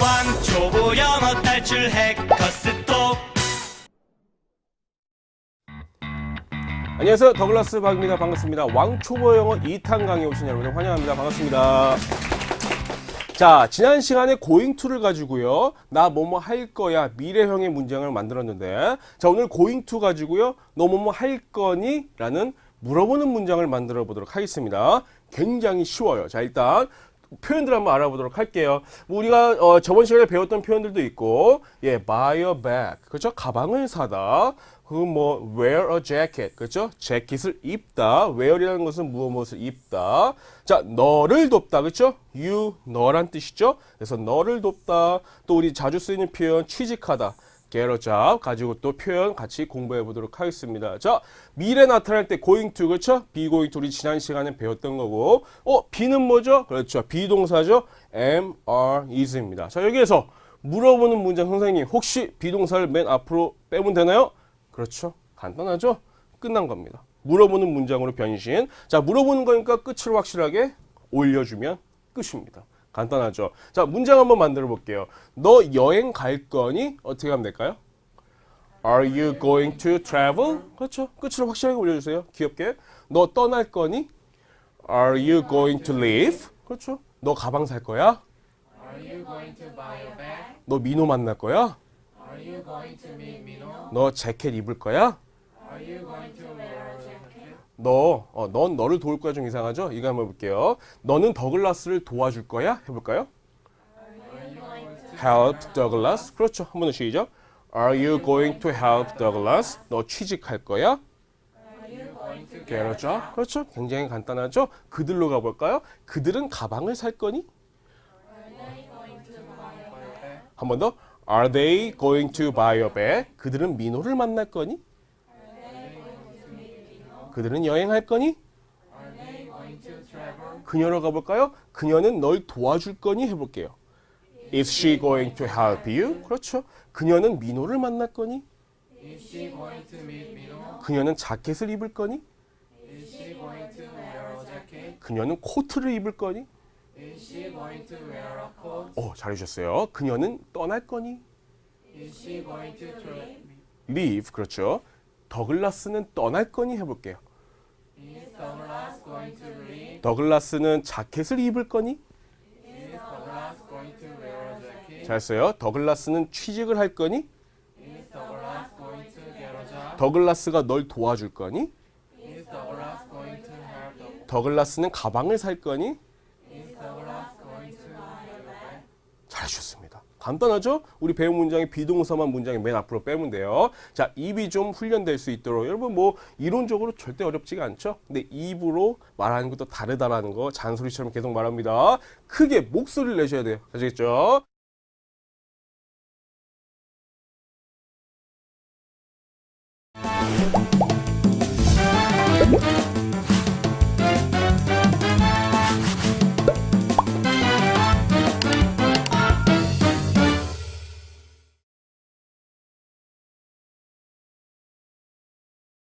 왕초보 영어 탈출 해커스톡 안녕하세요. 더글라스 박입니다. 반갑습니다. 왕초보 영어 2탄 강의 오신 여러분들 환영합니다. 반갑습니다. 자, 지난 시간에 to를 가지고요. 나 뭐뭐 할 거야. 미래형의 문장을 만들었는데 자, 오늘 to 가지고요. 너 뭐뭐 할 거니? 라는 물어보는 문장을 만들어 보도록 하겠습니다. 굉장히 쉬워요. 자, 일단 표현들 한번 알아보도록 할게요. 뭐 우리가 어, 저번 시간에 배웠던 표현들도 있고, 예, buy a bag, 그렇죠? 가방을 사다. 그뭐 wear a jacket, 그렇죠? 재킷을 입다. wear이라는 것은 무엇 무엇을 입다. 자, 너를 돕다, 그렇죠? you 너란 뜻이죠. 그래서 너를 돕다. 또 우리 자주 쓰이는 표현 취직하다. Job 가지고 또 표현 같이 공부해 보도록 하겠습니다. 자, 미래 나타날 때 going to 그렇죠? be going to 우리 지난 시간에 배웠던 거고. 어, be는 뭐죠? 그렇죠. 비동사죠. am, are, is입니다. 자, 여기에서 물어보는 문장 선생님 혹시 비동사를 맨 앞으로 빼면 되나요? 그렇죠. 간단하죠? 끝난 겁니다. 물어보는 문장으로 변신. 자, 물어보는 거니까 끝을 확실하게 올려주면 끝입니다. 간단하죠. 자, 문장 한번 만들어 볼게요. 너 여행 갈 거니? 어떻게 하면 될까요? Are you going to travel? 그렇죠. 끝을 확실하게 올려주세요. 귀엽게. 너 떠날 거니? Are you going to leave? 그렇죠. 너 가방 살 거야? Are you going to buy a bag? 너 민호 만날 거야? Are you going to meet Mino? 너 재킷 입을 거야? Are you going to wear a jacket? 너, 어, 넌 너를 도울 거야 좀 이상하죠? 이거 한번 해볼게요. 너는 더글라스를 도와줄 거야? 해볼까요? Help Douglas. 그렇죠. 한 번 더 시작. Are you going to help Douglas? 너 취직할 거야? Job. 그렇죠. 굉장히 간단하죠? 그들로 가볼까요? 그들은 가방을 살 거니? 한 번 더. Are they going to buy a bag? 그들은 민호를 만날 거니? 그들은 여행할 거니? 그녀로 가볼까요? 그녀는 널 도와줄 거니 해볼게요. Is she going to help you? 그렇죠. 그녀는 민호를 만날 거니? Is she going to meet Mino? 그녀는 자켓을 입을 거니? Is she going to wear a jacket? 그녀는 코트를 입을 거니? Is she going to wear a coat? 오, 잘해주셨어요. 그녀는 떠날 거니? Is she going to tra- Leave, 그렇죠. 더글라스는 떠날 거니 해볼게요. Is Douglas going to leave? 더글라스는 자켓을 입을 거니? Is Douglas going to wear a jacket? 잘했어요. 더글라스는 취직을 할 거니? Is Douglas going to get a job? 더글라스가 널 도와줄 거니? Is Douglas going to help the- 더글라스는 가방을 살 거니? Is Douglas going to buy a bag? 잘하셨습니다. 간단하죠? 우리 배운 문장의 비동사만 문장의 맨 앞으로 빼면 돼요. 자, 입이 좀 훈련될 수 있도록 여러분 뭐 이론적으로 절대 어렵지가 않죠? 근데 입으로 말하는 것도 다르다라는 거 잔소리처럼 계속 말합니다. 크게 목소리를 내셔야 돼요. 아시겠죠?